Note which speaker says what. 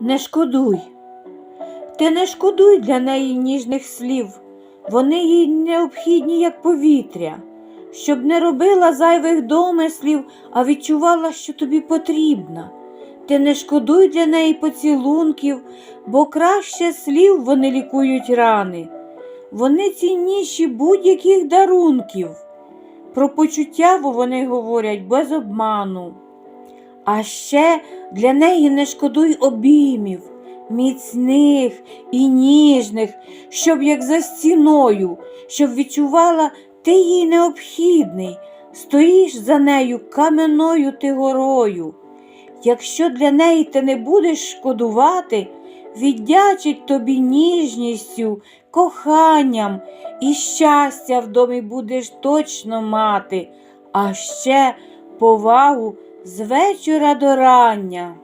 Speaker 1: Не шкодуй. Ти не шкодуй для неї ніжних слів. Вони їй необхідні, як повітря, щоб не робила зайвих домислів, а відчувала, що тобі потрібна. Ти не шкодуй для неї поцілунків, бо краще слів вони лікують рани. Вони цінніші будь-яких дарунків. Про почуття вони говорять без обману. А ще для неї не шкодуй обіймів, міцних і ніжних, щоб як за стіною, щоб відчувала ти їй необхідний, стоїш за нею кам'яною ти горою. Якщо для неї ти не будеш шкодувати, віддячить тобі ніжністю, коханням і щастя в домі будеш точно мати, а ще повагу з вечора до рання.